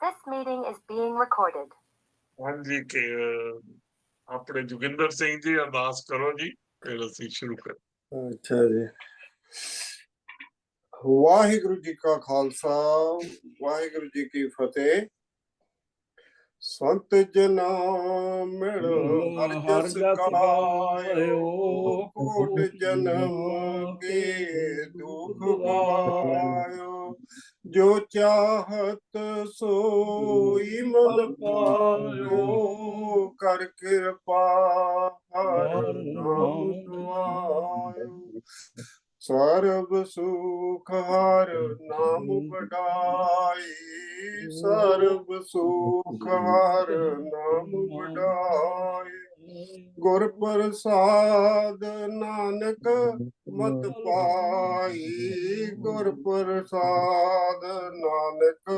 This meeting is being recorded. ਹਾਂਜੀ ਕਿ ਅਹ, ਆਪਣੇ ਜੋਗਿੰਦਰ ਸਿੰਘ ਜੀ ਅਰਦਾਸ ਕਰੋ ਜੀ ਫਿਰ ਅਸੀਂ ਸ਼ੁਰੂ ਕਰ ਅੱਛਾ ਜੀ। ਵਾਹਿਗੁਰੂ ਜੀ ਕਾ ਖਾਲਸਾ ਵਾਹਿਗੁਰੂ ਜੀ ਕੀ ਫਤਿਹ। ਸੰਤ ਜਨਾ ਮਿਲ ਹਰ ਜਸ ਗਾਇਓ ਕੋਟ ਜਨਮ ਕੇ ਦੁਖ ਗਾਇਓ ਜੋ ਚਾਹਤ ਸੋਈ ਮਨ ਪਾਇਓ ਕਰ ਕਿਰਪਾ ਹਰ ਨਾਮ ਦੁਆਇਓ ਸਰਬ ਸੁਖ ਹਰ ਨਾਮ ਵਡਾਈ। ਸਰਬ ਸੁਖ ਹਰ ਨਾਮ ਵਡਾਈ। ਗੁਰ ਪ੍ਰਸਾਦ ਨਾਨਕ ਮਤ ਪਾਈ। ਗੁਰ ਪ੍ਰਸਾਦ। ਨਾਨਕ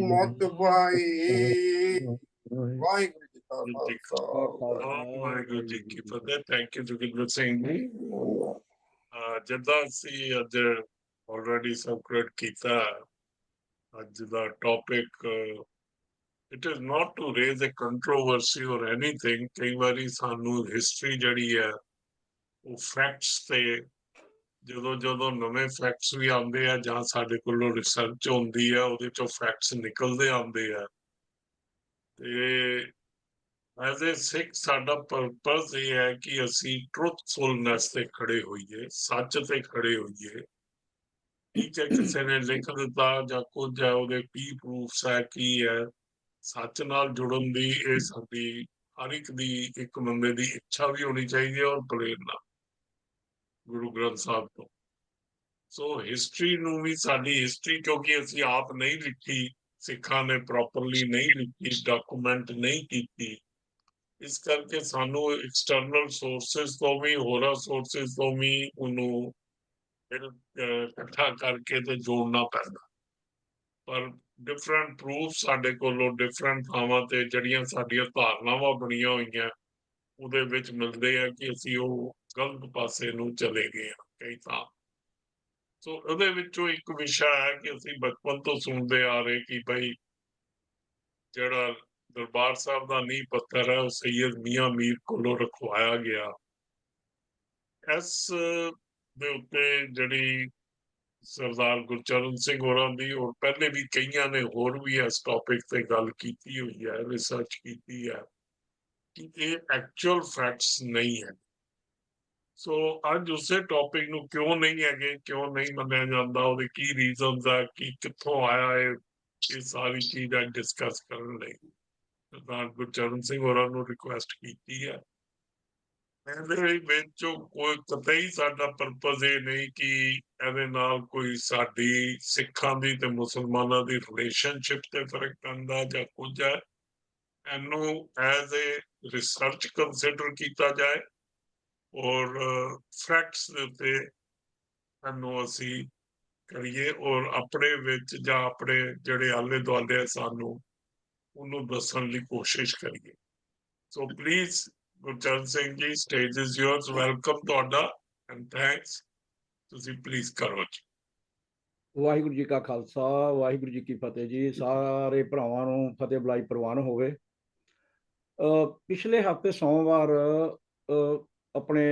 ਮਤ ਪਾਈ। ਵਾਹਿਗੁਰੂ ਜੀ ਕਾ ਖਾਲਸਾ। ਵਾਹਿਗੁਰੂ ਜਿੱਦਾਂ ਅਸੀਂ ਅੱਜ ਆਲਰੇਡੀ ਸਬਸਕ੍ਰਾਈਬ ਕੀਤਾ, ਅੱਜ ਦਾ topic it is not to raise a controversy or anything ਕਈ ਵਾਰੀ ਸਾਨੂੰ ਹਿਸਟਰੀ ਜਿਹੜੀ ਹੈ, ਉਹ ਫੈਕਟਸ ਤੇ ਜਦੋਂ ਜਦੋਂ ਨਵੇਂ ਫੈਕਟਸ ਵੀ ਆਉਂਦੇ ਆ ਜਾਂ ਸਾਡੇ ਕੋਲੋਂ ਰਿਸਰਚ ਹੁੰਦੀ ਆ, ਉਹਦੇ ਚੋਂ ਫੈਕਟਸ ਨਿਕਲਦੇ ਆਉਂਦੇ ਆ। ਤੇ ਐਜ਼ ਅ ਸਿੱਖ ਸਾਡਾ ਪਰਪਸ ਇਹ ਹੈ ਕਿ ਅਸੀਂ ਟਰੂਥਫੁਲਨੈਸ ਤੇ ਖੜੇ ਹੋਈਏ, ਸੱਚ ਤੇ ਖੜੇ ਹੋਈਏ। ਠੀਕ ਹੈ, ਕਿਸੇ ਨੇ ਲਿਖ ਦਿੱਤਾ ਜਾਂ ਕੁਝ ਹੈ, ਉਹਦੇ ਕੀ ਪ੍ਰੂਫਸ ਹੈ, ਕੀ ਹੈ, ਸੱਚ ਨਾਲ ਜੁੜਨ ਦੀ ਇਹ ਸਾਡੀ ਹਰ ਇੱਕ ਦੀ, ਇੱਕ ਬੰਦੇ ਦੀ ਇੱਛਾ ਵੀ ਹੋਣੀ ਚਾਹੀਦੀ ਹੈ ਔਰ ਪ੍ਰੇਰਨਾ ਗੁਰੂ ਗ੍ਰੰਥ ਸਾਹਿਬ ਤੋਂ। ਸੋ ਹਿਸਟਰੀ ਨੂੰ ਵੀ ਸਾਡੀ ਹਿਸਟਰੀ ਕਿਉਂਕਿ ਅਸੀਂ ਆਪ ਨਹੀਂ ਲਿਖੀ, ਸਿੱਖਾਂ ਨੇ ਪ੍ਰੋਪਰਲੀ ਨਹੀਂ ਲਿਖੀ ਡਾਕੂਮੈਂਟ ਨਹੀਂ ਕੀਤੀ ਇਸ ਕਰਕੇ ਸਾਨੂੰ ਐਕਸਟਰਨਲ ਸੋਰਸਸ ਤੋਂ ਵੀ, ਹੋਰਾਂ ਸੋਰਸਸ ਤੋਂ ਵੀ ਉਹਨੂੰ ਫਿਰ ਇਕੱਠਾ ਕਰਕੇ ਤੇ ਜੋੜਨਾ ਪੈਂਦਾ। ਪਰ ਡਿਫਰੈਂਟ ਪ੍ਰੂਫ ਸਾਡੇ ਕੋਲੋਂ ਡਿਫਰੈਂਟ ਥਾਵਾਂ ਤੇ ਜਿਹੜੀਆਂ ਸਾਡੀਆਂ ਧਾਰਨਾਵਾਂ ਬਣੀਆਂ ਹੋਈਆਂ, ਉਹਦੇ ਵਿੱਚ ਮਿਲਦੇ ਆ ਕਿ ਅਸੀਂ ਉਹ ਗਲਤ ਪਾਸੇ ਨੂੰ ਚਲੇ ਗਏ ਹਾਂ ਕਈ ਤਾਂ ਸੋ ਉਹਦੇ ਵਿੱਚੋਂ ਇੱਕ ਵਿਸ਼ਾ ਹੈ ਕਿ ਅਸੀਂ ਬਚਪਨ ਤੋਂ ਸੁਣਦੇ ਆ ਰਹੇ ਕਿ ਭਾਈ ਜਿਹੜਾ ਦਰਬਾਰ ਸਾਹਿਬ ਦਾ ਨੀਂਹ ਪੱਥਰ ਹੈ, ਉਹ ਸੈਦ ਮੀਆਂ ਮੀਰ ਕੋਲੋਂ ਰਖਵਾਇਆ ਗਿਆ। ਇਸ ਦੇ ਉੱਤੇ ਜਿਹੜੀ ਸਰਦਾਰ ਗੁਰਚਰਨ ਸਿੰਘ ਹੋਰਾਂ ਦੀ, ਔਰ ਪਹਿਲੇ ਵੀ ਕਈਆਂ ਨੇ ਹੋਰ ਵੀ ਇਸ ਟੌਪਿਕ ਤੇ ਗੱਲ ਕੀਤੀ ਹੋਈ ਹੈ ਰਿਸਰਚ ਕੀਤੀ ਹੈ, ਕਿ ਇਹ ਐਕਚੁਅਲ ਫੈਕਟਸ ਨਹੀਂ ਹੈ। ਸੋ ਅੱਜ ਉਸੇ ਟੌਪਿਕ ਨੂੰ ਕਿਉਂ ਨਹੀਂ ਹੈਗੇ, ਕਿਉਂ ਨਹੀਂ ਮੰਨਿਆ ਜਾਂਦਾ, ਉਹਦੇ ਕੀ ਰੀਜ਼ਨਸ ਆ, ਕਿ ਕਿੱਥੋਂ ਆਇਆ ਹੈ ਇਹ ਸਾਰੀ ਚੀਜ਼ਾਂ ਡਿਸਕਸ ਕਰਨ ਲਈ। ਸਰਦਾਰ ਗੁਰਚਰਨ ਸਿੰਘ ਹੋਰਾਂ ਨੂੰ ਰਿਕੁਐਸਟ ਕੀਤੀ ਹੈ। ਇਹਦੇ ਵਿੱਚੋਂ ਕੋਈ ਕਤਈ ਸਾਡਾ ਪਰਪਸ ਇਹ ਨਹੀਂ ਕਿ ਇਹਦੇ ਨਾਲ ਕੋਈ ਸਾਡੀ ਸਿੱਖਾਂ ਦੀ ਤੇ ਮੁਸਲਮਾਨਾਂ ਦੀ ਰਿਲੇਸ਼ਨਸ਼ਿਪ ਤੇ ਫ਼ਰਕ ਪੈਂਦਾ ਜਾਂ ਕੁਝ ਹੈ। ਇਹਨੂੰ ਐਜ਼ ਅ ਰਿਸਰਚ ਕੰਸੀਡਰ ਕੀਤਾ ਜਾਏ ਔਰ ਫੈਕਟਸ ਦੇ ਉੱਤੇ ਇਹਨੂੰ ਅਸੀਂ ਕਰੀਏ ਔਰ ਆਪਣੇ ਵਿੱਚ ਜਾਂ ਆਪਣੇ ਜਿਹੜੇ ਆਲੇ ਦੁਆਲੇ ਸਾਨੂੰ ਉਹਨੂੰ ਦੱਸਣ ਦੀ ਕੋਸ਼ਿਸ਼ ਕਰੀਏ। ਸੋ please Gurcharan Singh ji stage is yours. Welcome ਤੁਹਾਡਾ ਐਂਡ ਥੈਂਕਸ ਤੁਸੀਂ ਪਲੀਜ਼ ਕਰੋ ਜੀ। ਵਾਹਿਗੁਰੂ ਜੀ ਕਾ ਖਾਲਸਾ, ਵਾਹਿਗੁਰੂ ਜੀ ਕੀ ਫਤਿਹ ਜੀ। ਸਾਰੇ ਭਰਾਵਾਂ ਨੂੰ ਫਤਿਹ ਬੁਲਾਈ ਪ੍ਰਵਾਨ ਹੋਵੇ। ਪਿਛਲੇ ਹਫ਼ਤੇ ਸੋਮਵਾਰ ਆਪਣੇ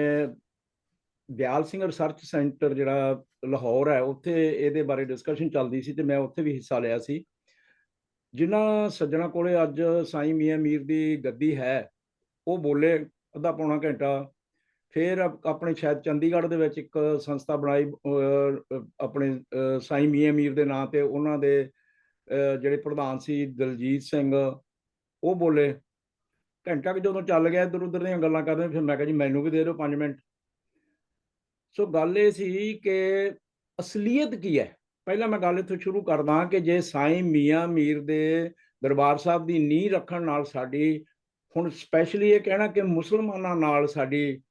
ਦਿਆਲ ਸਿੰਘ ਰਿਸਰਚ ਸੈਂਟਰ ਜਿਹੜਾ ਲਾਹੌਰ ਹੈ, ਉੱਥੇ ਇਹਦੇ ਬਾਰੇ ਡਿਸਕਸ਼ਨ ਚੱਲਦੀ ਸੀ ਤੇ ਮੈਂ ਉੱਥੇ ਵੀ ਹਿੱਸਾ ਲਿਆ ਸੀ। ਜਿਨ੍ਹਾਂ ਸੱਜਣਾ ਕੋਲੇ ਅੱਜ ਸਾਈਂ ਮੀਆਂ ਮੀਰ ਦੀ ਗੱਦੀ ਹੈ, ਉਹ ਬੋਲੇ ਅੱਧਾ ਪੌਣਾ ਘੰਟਾ। ਫਿਰ ਆਪਣੇ ਸ਼ਾਇਦ ਚੰਡੀਗੜ੍ਹ ਦੇ ਵਿੱਚ ਇੱਕ ਸੰਸਥਾ ਬਣਾਈ ਆਪਣੇ ਸਾਈਂ ਮੀਆਂ ਮੀਰ ਦੇ ਨਾਂ ਤੇ ਉਹਨਾਂ ਦੇ ਜਿਹੜੇ ਪ੍ਰਧਾਨ ਸੀ ਦਲਜੀਤ ਸਿੰਘ, ਉਹ ਬੋਲੇ। ਘੰਟਾ ਕਿ ਜਦੋਂ ਚੱਲ ਗਿਆ ਇੱਧਰ ਉੱਧਰ ਦੀਆਂ ਗੱਲਾਂ ਕਰਦੇ ਫਿਰ ਮੈਂ ਕਿਹਾ ਜੀ ਮੈਨੂੰ ਵੀ ਦੇ ਦਿਓ 5 ਮਿੰਟ। ਸੋ ਗੱਲ ਇਹ ਸੀ ਕਿ ਅਸਲੀਅਤ ਕੀ ਹੈ? ਪਹਿਲਾਂ ਮੈਂ ਗੱਲ ਇੱਥੋਂ ਸ਼ੁਰੂ ਕਰਦਾ ਕਿ ਜੇ ਸਾਈਂ ਮੀਆਂ ਮੀਰ ਦੇ ਦਰਬਾਰ ਸਾਹਿਬ ਦੀ ਨੀਂਹ ਰੱਖਣ ਨਾਲ ਸਾਡੀ, ਹੁਣ ਸਪੈਸ਼ਲੀ ਇਹ ਕਹਿਣਾ ਕਿ ਮੁਸਲਮਾਨਾਂ ਨਾਲ ਸਾਡੀ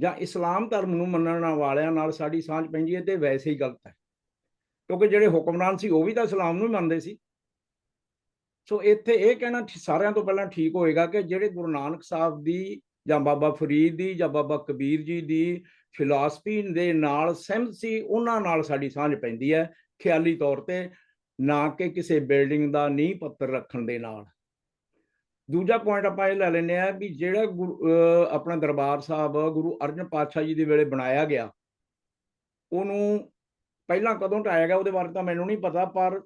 ਜਾਂ ਇਸਲਾਮ ਧਰਮ ਨੂੰ ਮੰਨਣ ਵਾਲਿਆਂ ਨਾਲ ਸਾਡੀ ਸਾਂਝ ਪੈਂਦੀ ਹੈ, ਤੇ ਵੈਸੇ ਹੀ ਗਲਤ ਹੈ। ਕਿਉਂਕਿ ਜਿਹੜੇ ਹੁਕਮਰਾਨ ਸੀ, ਉਹ ਵੀ ਤਾਂ ਇਸਲਾਮ ਨੂੰ ਹੀ ਮੰਨਦੇ ਸੀ। ਸੋ ਇੱਥੇ ਇਹ ਕਹਿਣਾ ਸਾਰਿਆਂ ਤੋਂ ਪਹਿਲਾਂ ਠੀਕ ਹੋਏਗਾ ਕਿ ਜਿਹੜੇ ਗੁਰੂ ਨਾਨਕ ਸਾਹਿਬ ਦੀ ਜਾਂ ਬਾਬਾ ਫਰੀਦ ਦੀ ਜਾਂ ਬਾਬਾ ਕਬੀਰ ਜੀ ਦੀ ਫਿਲਾਸਫੀ ਦੇ ਨਾਲ ਸਹਿਮਤ ਸੀ, ਉਹਨਾਂ ਨਾਲ ਸਾਡੀ ਸਾਂਝ ਪੈਂਦੀ ਹੈ। ਖਿਆਲੀ ਤੌਰ ਤੇ ਨਾ ਕਿ ਕਿਸੇ ਬਿਲਡਿੰਗ ਦਾ ਨੀਂਹ ਪੱਥਰ ਰੱਖਣ ਦੇ ਨਾਲ। ਦੂਜਾ ਪੁਆਇੰਟ ਆਪਾਂ ਇਹ ਲੈ ਲੈਂਦੇ ਆ ਵੀ ਜਿਹੜਾ ਗੁਰੂ- ਆਪਣਾ ਦਰਬਾਰ ਸਾਹਿਬ, ਗੁਰੂ ਅਰਜਨ ਪਾਤਸ਼ਾਹ ਜੀ ਦੇ ਵੇਲੇ ਬਣਾਇਆ ਗਿਆ, ਉਹਨੂੰ ਪਹਿਲਾਂ ਕਦੋਂ ਢਾਇਆ ਗਿਆ ਉਹਦੇ ਬਾਰੇ ਤਾਂ ਮੈਨੂੰ ਨਹੀਂ ਪਤਾ, ਪਰ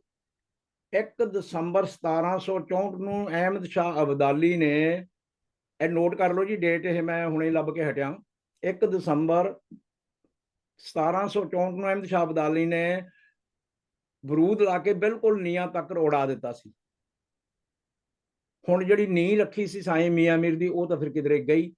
1 ਦਸੰਬਰ 1764 ਨੂੰ ਅਹਿਮਦ ਸ਼ਾਹ ਅਬਦਾਲੀ ਨੇ, ਇਹ ਨੋਟ ਕਰ ਲਓ ਜੀ ਡੇਟ ਇਹ ਮੈਂ ਹੁਣੇ ਲੱਭ ਕੇ ਹਟਿਆ। 1 ਦਸੰਬਰ 1764 ਨੂੰ ਅਹਿਮਦ ਸ਼ਾਹ ਅਬਦਾਲੀ ਨੇ ਬਰੂਦ ਲਾ ਕੇ ਬਿਲਕੁਲ ਨੀਹਾਂ ਤੱਕ ਉਡਾ ਦਿੱਤਾ ਸੀ। ਹੁਣ ਜਿਹੜੀ ਨੀਂਹ ਰੱਖੀ ਸੀ ਸਾਈਂ ਮੀਆਂ ਮੀਰ ਦੀ, ਉਹ ਤਾਂ ਫਿਰ ਕਿਧਰੇ ਗਈ।